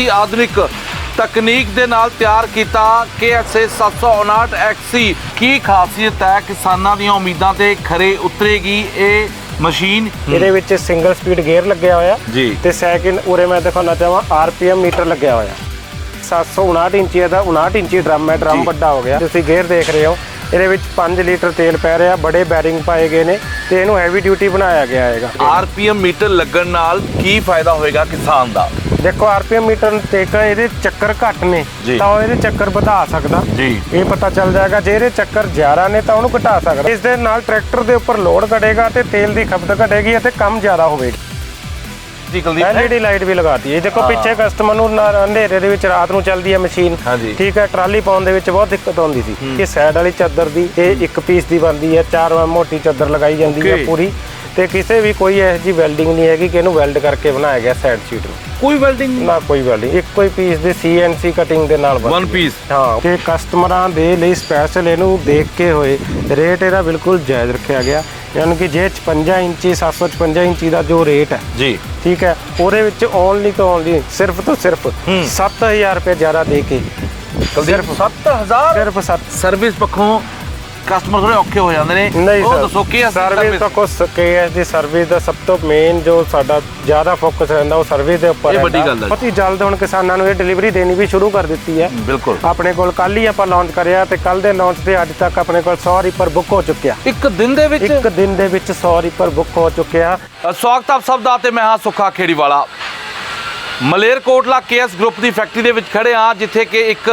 ਅਤੀ ਆਧੁਨਿਕ ਤਕਨੀਕ ਦੇ ਨਾਲ ਤਿਆਰ ਕੀਤਾ KSA 759 XC ਕੀ ਖਾਸੀਅਤ ਹੈ ਕਿਸਾਨਾਂ ਦੀਆਂ ਉਮੀਦਾਂ ਤੇ ਖਰੇ ਉਤਰੇਗੀ ਇਹ ਮਸ਼ੀਨ? ਇਹਦੇ ਵਿੱਚ ਸਿੰਗਲ ਸਪੀਡ ਗੇਅਰ ਲੱਗਿਆ ਹੋਇਆ। ਤੇ ਸੈਕਿੰਡ ਉਰੇ ਮੈਂ ਦਿਖਾਉਣਾ ਚਾਹਾਂ ਆਰਪੀਐਮ ਮੀਟਰ ਲੱਗਿਆ ਹੋਇਆ। 759 ਇੰਚੀ ਦਾ 59 ਇੰਚੀ ਡਰਮ ਹੈ ਡਰਮ। ਵੱਡਾ ਹੋ ਗਿਆ। ਤੁਸੀਂ ਗੇਅਰ ਦੇਖ ਰਹੇ ਹੋ। ਇਹਦੇ ਵਿੱਚ 5 ਲੀਟਰ ਤੇਲ ਪੈ ਰਿਹਾ ਬੜੇ ਬੈਰਿੰਗ ਪਾਏ ਗਏ ਨੇ ਤੇ ਇਹਨੂੰ ਹੈਵੀ ਡਿਊਟੀ ਬਣਾਇਆ ਗਿਆ ਹੈਗਾ। ਆਰਪੀਐਮ ਮੀਟਰ ਲੱਗਣ ਨਾਲ ਕੀ ਫਾਇਦਾ ਹੋਏਗਾ ਕਿਸਾਨ ਦਾ? ਦੇਖੋ ਆਰਪੀਐਮ ਮੀਟਰ ਤੇ ਇੱਕ ਇਹਦੇ ਚੱਕਰ ਘੱਟ ਨੇ ਜੀ। ਤਾਂ ਉਹ ਇਹਦੇ ਚੱਕਰ ਵਧਾ ਸਕਦਾ ਜੀ। ਇਹ ਪਤਾ ਚੱਲ ਜਾਏਗਾ ਜੇ ਇਹਦੇ ਚੱਕਰ ਜ਼ਿਆਦਾ ਨੇ ਤਾਂ ਉਹਨੂੰ ਘਟਾ ਸਕਦਾ ਇਸ ਦੇ ਨਾਲ ਟਰੈਕਟਰ ਦੇ ਉੱਪਰ ਲੋਡ ਘਟੇਗਾ ਤੇ ਤੇਲ ਦੀ ਖਪਤ ਘਟੇਗੀ ਅਤੇ ਕੰਮ ਜ਼ਿਆਦਾ ਹੋਵੇਗਾ ਜੀ Kuldeep L E D light ਵੀ ਲਗਾਤੀ ਹੈ ਦੇਖੋ। ਪਿੱਛੇ ਕਸਟਮਰ ਨੂੰ ਨਾ- ਅੰਧੇਰੇ ਦੇ ਵਿੱਚ ਰਾਤ ਨੂੰ ਚੱਲਦੀ ਹੈ ਮਸ਼ੀਨ ਹਾਂਜੀ। ਠੀਕ ਹੈ ਟਰਾਲੀ ਪਾਉਣ ਦੇ ਵਿੱਚ ਬਹੁਤ ਦਿੱਕਤ ਆਉਂਦੀ ਸੀ ਕਿ ਸਾਈਡ ਵਾਲੀ ਚਾਦਰ ਦੀ ਇਹ ਇੱਕ ਪੀਸ ਦੀ ਬਣਦੀ ਹੈ ਚਾਰ ਵਾਰ ਮੋਟੀ ਚਾਦਰ ਲਗਾਈ ਜਾਂਦੀ ਹੈ Okay। ਪੂਰੀ ਤੇ ਕਿਸੇ ਵੀ ਕੋਈ ਇਹੋ ਜੀ ਵੈਲਡਿੰਗ ਨਹੀਂ ਹੈਗੀ ਕਿ ਇਹਨੂੰ ਵੈਲਡ ਕਰਕੇ ਬਣਾਇਆ ਗਿਆ ਸਾਈਡ ਸ਼ੀਟ ਨੂੰ। ਕੋਈ ਵੈਲਡਿੰਗ ਨਾ ਕੋਈ ਵੈਲਡਿੰਗ ਇੱਕੋ ਹੀ ਪੀਸ ਦੇ ਸੀਐਨਸੀ ਕਟਿੰਗ ਦੇ ਨਾਲ ਬਣਦੀ ਵਨ ਹੈ। ਪੀਸ ਹਾਂ ਕਿ ਕਸਟਮਰਾਂ ਦੇ ਲਈ ਸਪੈਸ਼ਲ ਇਹਨੂੰ ਦੇਖ ਕੇ ਹੋਏ ਰੇਟ ਇਹਦਾ ਬਿਲਕੁਲ ਜਾਇਜ਼ ਰੱਖਿਆ ਗਿਆ। ਯਾਨੀ ਕਿ ਜੇ 56 ਇੰਚੀ 756 ਇੰਚੀ ਦਾ ਜੋ ਰੇਟ ਹੈ। ਜੀ। ਠੀਕ ਹੈ ਉਹਦੇ ਵਿੱਚ ਓਨਲੀ ਤੋਂ ਓਨਲੀ ਸਿਰਫ ਤੋਂ ਸਿਰਫ ਹੂੰ। 7000 ਰੁਪਏ ਜ਼ਿਆਦਾ ਦੇ ਕੇ ਸਿਰਫ 7000 ਸਿਰਫ 7 ਸਰਵਿਸ ਪੱਖੋਂ ਕਸਟਮਰ ਥੋੜੇ ਔਖੇ ਹੋ ਜਾਂਦੇ ਨੇ। ਨਹੀਂ ਉਹ ਸਰ ਦੱਸੋ ਕੀ ਸਰਵਿਸ ਤਾਂ ਕੋ ਕੇਐਸ ਦੀ ਸਰਵਿਸ ਦਾ ਸਭ ਤੋਂ ਮੇਨ ਜੋ ਸਾਡਾ ਜ਼ਿਆਦਾ ਫੋਕਸ ਰਹਿੰਦਾ ਉਹ ਸਰਵਿਸ ਦੇ ਉੱਪਰ ਇਹ ਵੱਡੀ ਰਹਿੰਦਾ। ਗੱਲ ਹੈ। ਬਹੁਤ ਹੀ ਜਲਦ ਹੁਣ ਕਿਸਾਨਾਂ ਨੂੰ ਇਹ ਡਿਲੀਵਰੀ ਦੇਣੀ ਵੀ ਸ਼ੁਰੂ ਕਰ ਦਿੱਤੀ ਹੈ। ਬਿਲਕੁਲ। ਆਪਣੇ ਕੋਲ ਕੱਲ ਹੀ ਆਪਾਂ ਲਾਂਚ ਕਰਿਆ ਤੇ ਕੱਲ ਦੇ ਲਾਂਚ ਤੇ ਅੱਜ ਤੱਕ ਆਪਣੇ ਕੋਲ 100 ਰੀਪਰ ਬੁੱਕ ਹੋ ਚੁੱਕਿਆ। ਇੱਕ ਦਿਨ ਦੇ ਵਿੱਚ? ਇੱਕ ਦਿਨ ਦੇ ਵਿੱਚ 100 ਰੀਪਰ ਬੁੱਕ ਹੋ ਚੁੱਕਿਆ। ਸਵਾਗਤ ਆਪ ਸਭ ਦਾ ਤੇ ਮੈਂ ਹਾਂ ਸੁੱਖਾ ਖੇੜੀਵਾਲਾ। ਮਲੇਰਕੋਟਲਾ ਕੇਐਸ ਗਰੁੱਪ ਦੀ ਫੈਕਟਰੀ ਦੇ ਵਿੱਚ ਖੜੇ ਹਾਂ ਜਿੱਥੇ ਕਿ ਇੱਕ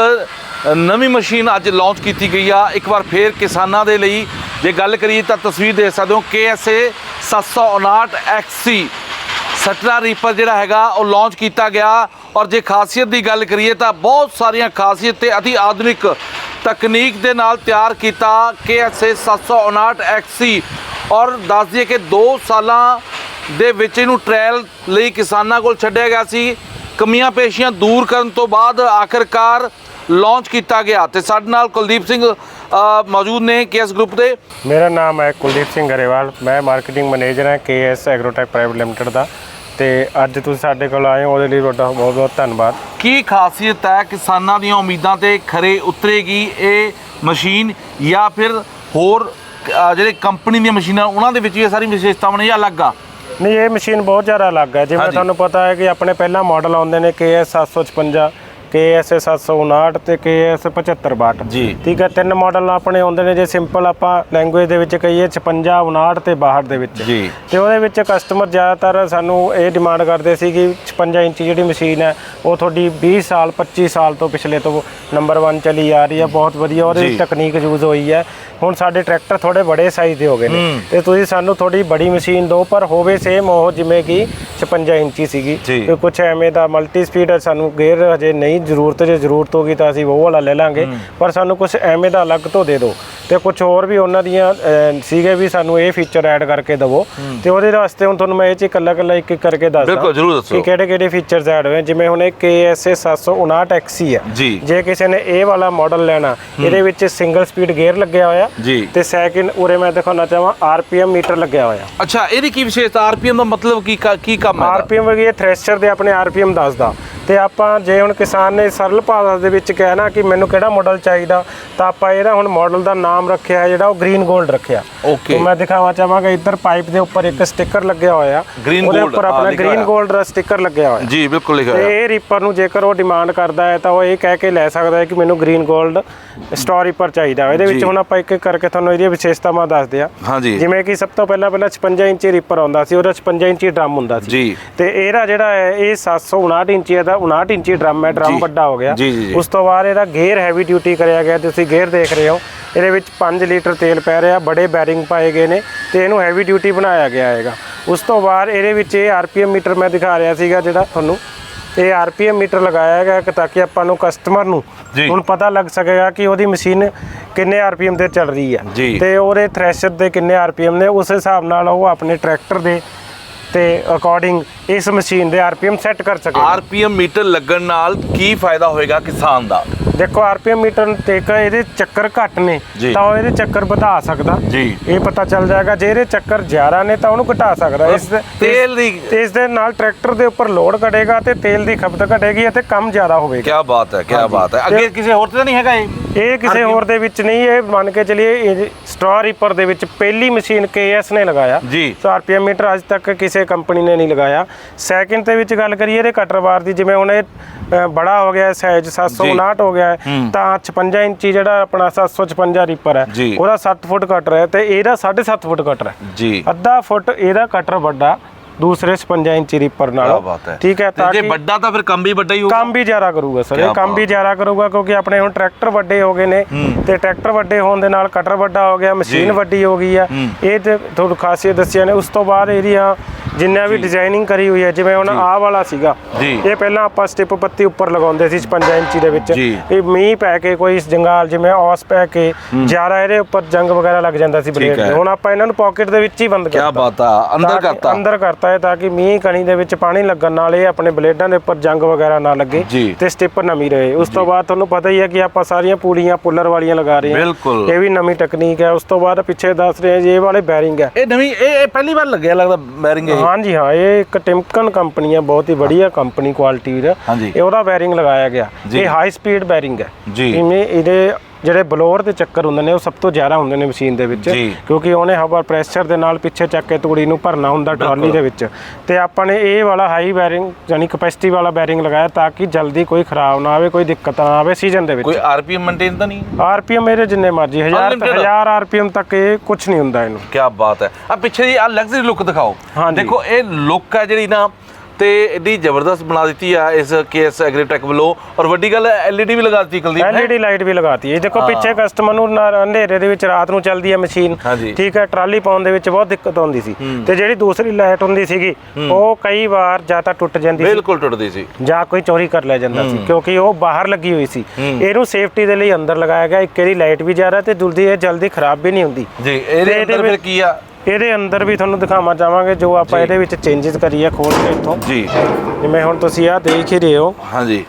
ਨਵੀਂ ਮਸ਼ੀਨ ਅੱਜ ਲਾਂਚ ਕੀਤੀ ਗਈ ਆ। ਇੱਕ ਵਾਰ ਫੇਰ ਕਿਸਾਨਾਂ ਦੇ ਲਈ ਜੇ ਗੱਲ ਕਰੀਏ ਤਾਂ ਤਸਵੀਰ ਦੇਖ ਸਕਦੇ ਹੋ KSA 759 XC ਸਟਰਾ ਰੀਪਰ ਜਿਹੜਾ ਹੈਗਾ, ਉਹ ਲਾਂਚ ਕੀਤਾ ਗਿਆ। ਔਰ ਜੇ ਖਾਸੀਅਤ ਦੀ ਗੱਲ ਕਰੀਏ ਤਾਂ ਬਹੁਤ ਸਾਰੀਆਂ ਖਾਸੀਅਤ ਤੇ ਅਤੀ ਆਧੁਨਿਕ ਤਕਨੀਕ ਦੇ ਨਾਲ ਤਿਆਰ ਕੀਤਾ KSA 759 XC ਔਰ ਦੱਸ ਦਈਏ ਕਿ 2 ਸਾਲਾਂ ਦੇ ਵਿੱਚ ਇਹਨੂੰ ਟ੍ਰਾਇਲ ਲਈ ਕਿਸਾਨਾਂ ਕੋਲ ਛੱਡਿਆ ਗਿਆ ਸੀ। ਕਮੀਆਂ ਪੇਸ਼ੀਆਂ ਦੂਰ ਕਰਨ ਤੋਂ ਬਾਅਦ ਆਖਰਕਾਰ ਲਾਂਚ ਕੀਤਾ ਗਿਆ ਤੇ ਸਾਡੇ ਨਾਲ ਕੁਲਦੀਪ ਸਿੰਘ ਮੌਜੂਦ ਨੇ ਕੇਐਸ ਗਰੁੱਪ ਦੇ। ਮੇਰਾ ਨਾਮ ਹੈ ਕੁਲਦੀਪ ਸਿੰਘ ਗਰੇਵਾਲ। ਮੈਂ ਮਾਰਕੀਟਿੰਗ ਮੈਨੇਜਰ ਹਾਂ ਕੇਐਸ ਐਗਰੋਟੈਕ ਪ੍ਰਾਈਵੇਟ ਲਿਮਟਿਡ ਦਾ। ਤੇ ਅੱਜ ਤੁਸੀਂ ਸਾਡੇ ਕੋਲ ਆਏ ਹੋ ਉਹਦੇ ਲਈ ਤੁਹਾਡਾ ਬਹੁਤ ਬਹੁਤ ਧੰਨਵਾਦ। ਕੀ ਖਾਸੀਅਤ ਹੈ ਕਿਸਾਨਾਂ ਦੀਆਂ ਉਮੀਦਾਂ ਤੇ ਖਰੇ ਉਤਰੇਗੀ ਇਹ ਮਸ਼ੀਨ ਜਾਂ ਫਿਰ ਹੋਰ ਜਿਹੜੇ ਕੰਪਨੀ ਦੀਆਂ ਮਸ਼ੀਨਾਂ ਉਹਨਾਂ ਦੇ ਵਿੱਚ ਇਹ ਸਾਰੀ ਵਿਸ਼ੇਸ਼ਤਾਵਾਂ ਨੇ ਜਾਂ ਅਲੱਗ ਆ? ਨਹੀਂ ਇਹ ਮਸ਼ੀਨ ਬਹੁਤ ਜ਼ਿਆਦਾ ਅਲੱਗ ਹੈ। ਜਿਵੇਂ। ਤੁਹਾਨੂੰ ਪਤਾ ਹੈ ਕਿ ਆਪਣੇ ਪਹਿਲਾ ਮਾਡਲ ਆਉਂਦੇ ਨੇ KS 756 KS 759 ਤੇ KS 7562 ਜੀ। ਠੀਕ ਹੈ ਤਿੰਨ ਮਾਡਲ ਆਪਣੇ ਆਉਂਦੇ ਨੇ ਜੇ ਸਿੰਪਲ ਆਪਾਂ ਲੈਂਗੁਏਜ ਦੇ ਵਿੱਚ ਕਹੀਏ 56 59 ਤੇ 62 ਦੇ ਵਿੱਚ ਜੀ। ਤੇ ਉਹਦੇ ਵਿੱਚ ਕਸਟਮਰ ਜ਼ਿਆਦਾਤਰ ਸਾਨੂੰ ਇਹ ਡਿਮਾਂਡ ਕਰਦੇ ਸੀ ਕਿ 56 ਇੰਚੀ ਜਿਹੜੀ ਮਸ਼ੀਨ ਹੈ ਉਹ ਤੁਹਾਡੀ 20 ਸਾਲ 25 ਸਾਲ ਤੋਂ ਪਿਛਲੇ ਤੋਂ ਨੰਬਰ 1 ਚਲੀ ਆ ਰਹੀ ਹੈ ਬਹੁਤ ਵਧੀਆ ਉਹਦੇ ਤਕਨੀਕ ਯੂਜ਼ ਹੋਈ ਹੈ ਹੁਣ ਸਾਡੇ ਟਰੈਕਟਰ ਥੋੜੇ ਬੜੇ ਸਾਈਜ਼ ਦੇ ਹੋ ਗਏ ਨੇ। ਤੇ ਤੁਸੀਂ ਸਾਨੂੰ ਥੋੜੀ ਬੜੀ ਮਸ਼ੀਨ ਦਿਓ ਪਰ ਹੋਵੇ ਸੇਮ ਉਹ ਜਿਵੇਂ ਕਿ 56 ਇੰਚੀ ਸੀਗੀ। ਤੇ ਕੁਝ ਐਵੇਂ ਦਾ ਮਲਟੀ ਸਪੀਡ ਸਾਨੂੰ ਗੇਅਰ ਹਜੇ ਨਹੀਂ ਜ਼ਰੂਰਤ ਜੇ ਜ਼ਰੂਰਤ ਹੋਗੀ ਤਾਂ ਅਸੀਂ ਉਹ ਵਾਲਾ ਲੈ ਲਾਂਗੇ। ਪਰ ਸਾਨੂੰ ਕੁਝ ਐਵੇਂ ਦਾ ਅਲੱਗ ਤੋਂ ਦੇ ਦਿਓ। ਤੇ ਕੁਝ ਹੋਰ ਵੀ ਉਹਨਾਂ ਦੀਆਂ ਅਹ, ਸੀਗੇ ਵੀ ਸਾਨੂੰ ਇਹ ਫੀਚਰ ਐਡ ਕਰਕੇ ਦਿਵੋ। ਤੇ ਉਹਦੇ ਵਾਸਤੇ ਹੁਣ ਤੁਹਾਨੂੰ ਮੈਂ ਇਹ ਚ ਇਕੱਲਾ ਇਕੱਲਾ ਇੱਕ ਇੱਕ ਕਰਕੇ ਦੱਸਦਾ ਬਿਲਕੁਲ, ਜ਼ਰੂਰ ਦੱਸੋ। ਕਿ ਕਿਹੜੇ ਕਿਹੜੇ ਫੀਚਰਸ ਐਡ ਹੋਏ। ਜਿਵੇਂ ਹੁਣ ਇਹ KSA 759 XC ਹੈ ਜੀ। ਜੇ ਕਿਸੇ ਨੇ ਇਹ ਵਾਲਾ ਮਾਡਲ ਲੈਣਾ ਇਹਦੇ ਵਿੱਚ ਸਿੰਗਲ ਸਪੀਡ ਗੇਅਰ ਲੱਗਿਆ ਹੋਇਆ। ਜੀ। ਤੇ ਸੈਕਿੰਡ ਉਰੇ ਮੈਂ ਦਿਖਾਉਣਾ ਚਾਹਾਂ ਆਰਪੀਐਮ ਮੀਟਰ ਲੱਗਿਆ ਹੋਇਆ। ਅੱਛਾ ਇਹਦੀ ਕੀ ਵਿਸ਼ੇਸ਼ਤਾ? ਆਰਪੀਐਮ ਦਾ ਮਤਲਬ ਕੀ ਕ- ਕੰਮ ਹੈ? ਆਰਪੀਐਮ ਵਗੀ ਇਹ ਥ੍ਰੈਸ਼ਰ ਦੇ ਆਪਣੇ ਆਰਪੀਐਮ ਦੱਸਦਾ। ਤੇ ਆਪਾਂ ਜੇ ਹੁਣ ਕਿਸਾਨ ਨੇ ਸਰਲ ਭਾਸ਼ਾ ਦੇ ਵਿੱਚ ਕਹਿਣਾ ਕਿ ਮੈਨੂੰ ਕਿਹੜਾ ਮਾਡਲ ਚਾਹੀਦਾ ਤਾਂ ਆਪਾਂ ਇਹਦਾ ਹੁਣ ਮਾਡਲ ਦਾ ਨਾਮ ਰੱਖਿਆ ਹੈ ਜਿਹੜਾ ਉਹ ਗ੍ਰੀਨ ਗੋਲਡ ਰੱਖਿਆ। ਓਕੇ ਮੈਂ ਦਿਖਾਵਾ ਚਾਹਾਂਗਾ ਇੱਧਰ ਪਾਈਪ ਦੇ ਉੱਪਰ ਇੱਕ ਸਟicker ਲੱਗਿਆ ਹੋਇਆ। ਉਹਦੇ ਉੱਪਰ ਆਪਣਾ ਗ੍ਰੀਨ 골ਡ ਦਾ ਸਟicker ਲੱਗਿਆ ਹੋਇਆ। ਜੀ ਬਿਲਕੁਲ ਲਿਖਿਆ ਹੋਇਆ। ਤੇ ਇਹ ਰੀਪਰ ਨੂੰ ਜੇਕਰ ਉਹ ਡਿਮਾਂਡ ਕਰਦਾ ਹੈ ਤਾਂ ਉਹ ਇਹ ਕਹਿ ਕੇ ਲੈ ਸਕਦਾ ਹੈ ਕਿ ਮੈਨੂੰ ਗ੍ਰੀਨ ਗੋਲਡ ਸਟੋਰੀ ਪਰ ਚਾਹੀਦਾ ਇਹਦੇ ਵਿੱਚ ਹੁਣ ਆਪਾਂ ਇੱਕ ਇੱਕ ਕਰਕੇ ਤੁਹਾਨੂੰ ਇਹਦੀਆਂ ਵਿਸ਼ੇਸ਼ਤਾਵਾਂ ਦੱਸਦੇ ਆ ਜਿਵੇਂ ਕਿ ਸਭ ਤੋਂ ਪਹਿਲਾਂ ਪਹਿਲਾਂ 56 ਇੰਚੀ ਰੀਪਰ ਆਉਂਦਾ ਸੀ ਉਹਦਾ 56 ਇੰਚੀ ਡਰਮ ਹੁੰਦਾ ਸੀ। ਤੇ ਇਹਦਾ ਜਿਹੜਾ ਹੈ ਇਹ 759 ਇੰਚੀ ਦਾ 59 ਇੰਚੀ ਡਰਮ ਹੈ ਡਰਮ। ਵੱਡਾ ਹੋ ਗਿਆ। ਉਸ ਤੋਂ ਬਾਅਦ ਇਹਦਾ ਗੇਅਰ ਹੈਵੀ ਡਿਊਟੀ ਕਰਿਆ ਗਿਆ ਤੁਸੀਂ ਗੇਅਰ ਦੇਖ ਰਹੇ ਹੋ ਇਹਦੇ ਵਿੱਚ 5 ਲੀਟਰ ਤੇਲ ਪੈ ਰਿਹਾ ਬੜੇ ਬੈਰਿੰਗ ਪਾਏ ਗਏ ਨੇ ਤੇ ਇਹਨੂੰ ਹੈਵੀ ਡਿਊਟੀ ਬਣਾਇਆ ਗਿਆ ਹੈਗਾ ਉਸ ਤੋਂ ਬਾਅਦ ਇਹਦੇ ਵਿੱਚ ਇਹ ਆਰਪੀਐਮ ਮੀਟਰ ਮੈਂ ਦਿਖਾ ਰਿਹਾ ਸੀਗਾ ਜਿਹੜਾ ਤੁਹਾਨੂੰ ਇਹ ਆਰਪੀਐਮ ਮੀਟਰ ਲਗਾਇਆ ਹੈਗਾ ਕਿ ਤਾਂ ਕਿ ਆਪਾਂ ਨੂੰ ਕਸਟਮਰ ਨੂੰ। ਹੁਣ ਪਤਾ ਲੱਗ ਸਕੇਗਾ ਕਿ ਉਹਦੀ ਮਸ਼ੀਨ ਕਿੰਨੇ ਆਰਪੀਐਮ ਤੇ ਚੱਲ ਰਹੀ ਹੈ। ਤੇ ਉਹਦੇ ਥ੍ਰੈਸ਼ਰ ਦੇ ਕਿੰਨੇ ਆਰਪੀਐਮ ਨੇ ਉਸ ਹਿਸਾਬ ਨਾਲ ਉਹ ਆਪਣੇ ਟਰੈਕਟਰ ਦੇ ਤੇ ਅਕੋਰਡਿੰਗ ਇਸ ਮਸ਼ੀਨ ਦੇ ਆਰਪੀਐਮ ਸੈੱਟ ਕਰ ਸਕੇ ਆਰਪੀਐਮ ਮੀਟਰ ਲੱਗਣ ਨਾਲ ਕੀ ਫਾਇਦਾ ਹੋਏਗਾ ਕਿਸਾਨ ਦਾ? ਦੇਖੋ ਆਰਪੀਐਮ ਮੀਟਰ ਤੇ ਇੱਕ ਇਹਦੇ ਚੱਕਰ ਘੱਟ ਨੇ ਜੀ। ਤਾਂ ਉਹ ਇਹਦੇ ਚੱਕਰ ਵਧਾ ਸਕਦਾ। ਜੀ। ਇਹ ਪਤਾ ਚੱਲ ਜਾਏਗਾ ਜੇ ਇਹਦੇ ਚੱਕਰ ਜ਼ਿਆਦਾ ਨੇ ਤਾਂ ਉਹਨੂੰ ਘਟਾ ਸਕਦਾ। ਇਸ ਤੇਲ ਦੀ ਤੇ ਇਸ ਦੇ ਨਾਲ ਟਰੈਕਟਰ ਦੇ ਉੱਪਰ ਲੋਡ ਘਟੇਗਾ ਤੇ ਤੇਲ ਦੀ ਖਪਤ ਘਟੇਗੀ ਅਤੇ ਕੰਮ ਜ਼ਿਆਦਾ ਹੋਵੇਗਾ। ਕੀ ਬਾਤ ਹੈ ਕੀ ਬਾਤ ਹੈ। ਅੱਗੇ ਕਿਸੇ ਹੋਰ ਤੇ ਤਾਂ ਨਹੀਂ ਹੈਗਾ ਇਹ? ਇਹ ਕਿਸੇ ਹੋਰ ਦੇ ਵਿੱਚ ਨਹੀਂ ਇਹ ਮੰਨ ਕੇ ਚਲੀਏ ਸਟਾਰ ਰੀਪਰ ਦੇ ਵਿੱਚ ਪਹਿਲੀ ਮਸ਼ੀਨ KS ਨੇ ਲਗਾਇਆ। ਜੀ। ਸੋ ਆਰਪੀਐਮ ਮੀਟਰ ਅੱਜ ਤੱਕ ਕਿਸੇ ਕੰਪਨੀ ਨੇ ਨਹੀਂ ਲਗਾਇਆ। ਸੈਕਿੰਡ ਦੇ ਵਿੱਚ ਗੱਲ ਕਰੀਏ ਇਹਦੇ ਕਟਰ ਬਾਰ ਦੀ ਜਿਵੇਂ ਹੁਣ ਇਹ ਅ, ਬੜਾ ਹੋ ਗਿਆ ਸਾਈਜ਼ 759 ਹੋ ਗਿਆ ਹੈ ਤਾਂ 56 ਇੰਚੀ ਜਿਹੜਾ ਆਪਣਾ 756 ਰੀਪਰ ਹੈ। ਉਹਦਾ 7 ਫੁੱਟ ਕਟਰ ਹੈ ਤੇ ਇਹਦਾ 7.5 ਫੁੱਟ ਕਟਰ ਹੈ। ਜੀ। ਅੱਧਾ ਫੁੱਟ ਇਹਦਾ ਕਟਰ ਵੱਡਾ ਦੂਸਰੇ 56 ਇੰਚੀ ਰੀਪਰ ਨਾਲੋਂ। ਠੀਕ ਹੈ ਤੇ ਜੇ ਵੱਡਾ ਤਾਂ ਫਿਰ ਕੰਮ ਵੀ ਵੱਡਾ ਹੀ ਹੋਊਗਾ। ਕੰਮ ਵੀ ਜ਼ਿਆਦਾ ਕਰੂਗਾ ਸਰ ਇਹ ਕੰਮ ਵੀ ਜ਼ਿਆਦਾ ਕਰੂਗਾ ਕਿਉਂਕਿ ਆਪਣੇ ਹੁਣ ਟਰੈਕਟਰ ਵੱਡੇ ਹੋ ਗਏ ਨੇ ਤੇ ਟਰੈਕਟਰ ਵੱਡੇ ਹੋਣ ਦੇ ਨਾਲ ਕਟਰ ਵੱਡਾ ਹੋ ਗਿਆ ਮਸ਼ੀਨ ਵੱਡੀ ਹੋ ਗਈ ਆ ਇਹ ਤੇ ਤੁਹਾਨੂੰ ਖਾਸੀਅਤ ਦੱਸਿਆ ਨੇ ਉਸ ਤੋਂ ਬਾਅਦ ਇਹਦੀਆਂ ਜਿੰਨਾ ਵੀ ਡਿਜ਼ਾਈਨਿੰਗ ਕਰੀ ਹੋਈ ਹੈ ਜਿਵੇਂ ਹੁਣ ਆਹ ਵਾਲਾ ਸੀਗਾ। ਇਹ ਪਹਿਲਾਂ ਆਪਾਂ ਸਟਿਪ ਪੱਤੀ ਉੱਪਰ ਲਗਾਉਂਦੇ ਸੀ 55 ਇੰਚੀ ਦੇ ਵਿੱਚ। ਇਹ ਮੀਂਹ ਪੈ ਕੇ ਕੋਈ ਜੰਗਾਲ ਜਿਵੇਂ ਔਸ ਪੈ ਕੇ ਜ਼ਿਆਦਾ ਇਹਦੇ ਉੱਪਰ ਜੰਗ ਵਗੈਰਾ ਲੱਗ ਜਾਂਦਾ ਸੀ ਬਲੇਡ ਹੁਣ ਆਪਾਂ ਇਹਨਾਂ ਨੂੰ ਪਾਕਟ ਦੇ ਵਿੱਚ ਹੀ ਬੰਦ ਕੀ ਕਰਤਾ। ਬਾਤ ਆ ਅੰਦਰ ਕਿ- ਕਰਤਾ। ਅੰਦਰ ਕਰਤਾ ਹੈ ਤਾਂ ਕਿ ਮੀਂਹ ਕਣੀ ਦੇ ਵਿੱਚ ਪਾਣੀ ਲੱਗਣ ਨਾਲ ਇਹ ਆਪਣੇ ਬਲੇਡਾਂ ਦੇ ਉੱਪਰ ਜੰਗ ਵਗੈਰਾ ਨਾ ਲੱਗੇ। ਤੇ ਸਟਿਪ ਨਵੀਂ ਰਹੇ। ਉਸ ਤੋਂ ਬਾਅਦ ਤੁਹਾਨੂੰ ਪਤਾ ਹੀ ਹੈ ਕਿ ਆਪਾਂ ਸਾਰੀਆਂ ਪੂੜੀਆਂ ਪੁੱਲਰ ਵਾਲੀਆਂ ਲਗਾ ਰਹੇ ਹਾਂ। ਬਿਲਕੁਲ। ਇਹ ਵੀ ਨਵੀਂ ਟੈਕਨੀਕ ਹੈ। ਉਸ ਤੋਂ ਬਾਅਦ ਪਿੱਛੇ ਦੱਸ ਰਹੇ ਹਾਂ ਜੀ ਇਹ ਵਾਲੇ ਬੈਰਿੰਗ ਹੈ। ਇਹ ਨਵੀਂ ਇਹ ਪਹਿਲੀ ਵਾਰ ਲੱਗਿਆ ਲੱਗਦਾ ਬੈਰਿੰਗ ਇਹ? ਹਾਂਜੀ ਹਾਂ ਇਹ ਇੱਕ ਟਿਮਕਨ ਕੰਪਨੀ ਹੈ ਬਹੁਤ ਹੀ ਵਧੀਆ ਕੰਪਨੀ ਕੁਆਲਿਟੀ ਦਾ। ਇਹ ਉਹਦਾ ਬੈਰਿੰਗ ਲਗਾਇਆ ਗਿਆ। ਇਹ ਹਾਈ ਸਪੀਡ ਬੈਰਿੰਗ ਹੈ ਜੀ। ਇਵੇਂ ਇਹਦੇ ਜਿਹੜੇ ਬਲੋਰ ਦੇ ਚੱਕਰ ਹੁੰਦੇ ਨੇ ਉਹ ਸਭ ਤੋਂ ਜ਼ਿਆਦਾ ਹੁੰਦੇ ਨੇ ਮਸ਼ੀਨ ਦੇ ਵਿੱਚ। ਕਿਉਂਕਿ ਉਹਨੇ ਹਵਾ ਪ੍ਰੈਸ਼ਰ ਦੇ ਨਾਲ ਪਿੱਛੇ ਚੱਕ ਕੇ ਤੂੜੀ ਨੂੰ ਭਰਨਾ ਹੁੰਦਾ ਟਰਾਲੀ ਦੇ ਵਿੱਚ। ਤੇ ਆਪਾਂ ਨੇ ਇਹ ਵਾਲਾ ਹਾਈ ਬੈਰਿੰਗ ਯਾਨੀ ਕਪੈਸਿਟੀ ਵਾਲਾ ਬੈਰਿੰਗ ਲਗਾਇਆ ਤਾਂ ਕਿ ਜਲਦੀ ਕੋਈ ਖਰਾਬ ਨਾ ਆਵੇ ਕੋਈ ਦਿੱਕਤ ਨਾ ਆਵੇ ਸੀਜ਼ਨ ਦੇ ਵਿੱਚ। ਕੋਈ ਆਰਪੀਐਮ ਮੇਨਟੇਨ ਤਾਂ ਨਹੀਂ? ਆਰਪੀਐਮ ਇਹਦੇ ਜਿੰਨੇ ਮਰਜ਼ੀ 1000 Unlimited? 1000 ਆਰਪੀਐਮ ਤੱਕ ਇਹ ਕੁਝ ਨਹੀਂ ਹੁੰਦਾ ਇਹਨੂੰ। ਕੀ ਬਾਤ ਹੈ। ਆ ਪਿੱਛੇ ਦੀ ਆ ਲਗਜ਼ਰੀ ਲੁੱਕ ਦਿਖਾਓ। ਦੇਖੋ ਇਹ ਲੁੱਕ ਹੈ ਜਿਹੜੀ ਨਾ ਤੇ ਏਡੀ ਜ਼ਬਰਦਸਤ ਬਣਾ ਦਿੱਤੀ ਆ ਇਸ ਕੇਐਸ ਐਗਰੀਟੈਕ ਵੱਲੋਂ ਔਰ ਵੱਡੀ ਗੱਲ ਐਲਈਡੀ ਵੀ ਲਗਾ ਦਿੱਤੀ ਕੁਲਦੀਪ ਨੇ ਐਲਈਡੀ ਲਾਈਟ ਵੀ ਲਗਾਤੀ ਹੈ ਦੇਖੋ ਪਿੱਛੇ ਕਸਟਮਰ ਨੂੰ ਨਾ- ਹਨੇਰੇ ਦੇ ਵਿੱਚ ਰਾਤ ਨੂੰ ਚੱਲਦੀ ਹੈ ਮਸ਼ੀਨ ਹਾਂਜੀ। ਠੀਕ ਹੈ ਟਰਾਲੀ ਪਾਉਣ ਦੇ ਵਿੱਚ ਬਹੁਤ ਦਿੱਕਤ ਆਉਂਦੀ ਸੀ। ਤੇ ਜਿਹੜੀ ਦੂਸਰੀ ਲਾਈਟ ਹੁੰਦੀ ਸੀਗੀ ਉਹ ਕਈ ਵਾਰ ਜਾਂ ਤਾਂ ਟੁੱਟ ਜਾਂਦੀ ਸੀ। ਬਿਲਕੁਲ ਟੁੱਟਦੀ ਸੀ। ਜਾਂ ਕੋਈ ਚੋਰੀ ਕਰ ਲੈ ਜਾਂਦਾ ਸੀ ਕਿਉਂਕਿ ਉਹ ਬਾਹਰ ਲੱਗੀ ਹੋਈ ਸੀ। ਇਹਨੂੰ ਸੇਫਟੀ ਦੇ ਲਈ ਅੰਦਰ ਲਗਾਇਆ ਗਿਆ ਇੱਕ ਇਹਦੀ ਲਾਈਟ ਵੀ ਜ਼ਿਆਦਾ ਤੇ ਜਲਦੀ ਇਹ ਜਲਦੀ ਖਰਾਬ ਵੀ ਨਹੀਂ ਹੁੰਦੀ। ਜੀ ਇਹਦੇ ਤੇ ਇਹਦੇ ਅੰਦਰ ਫਿਰ ਵਿੱਚ- ਕੀ ਆ? ਇਹਦੇ ਅੰਦਰ ਵੀ ਤੁਹਾਨੂੰ ਦਿਖਾਵਾਂ ਚਾਹਾਂਗੇ ਜੋ ਆਪਾਂ ਇਹਦੇ ਵਿੱਚ ਚੇਂਜਸ ਕਰੀਏ ਖੋਲ ਕੇ ਇੱਥੋਂ। ਜੀ। ਜਿਵੇਂ ਹੁਣ ਤੁਸੀਂ ਆਹ ਦੇਖ ਹੀ ਰਹੇ ਹੋ। ਹਾਂਜੀ।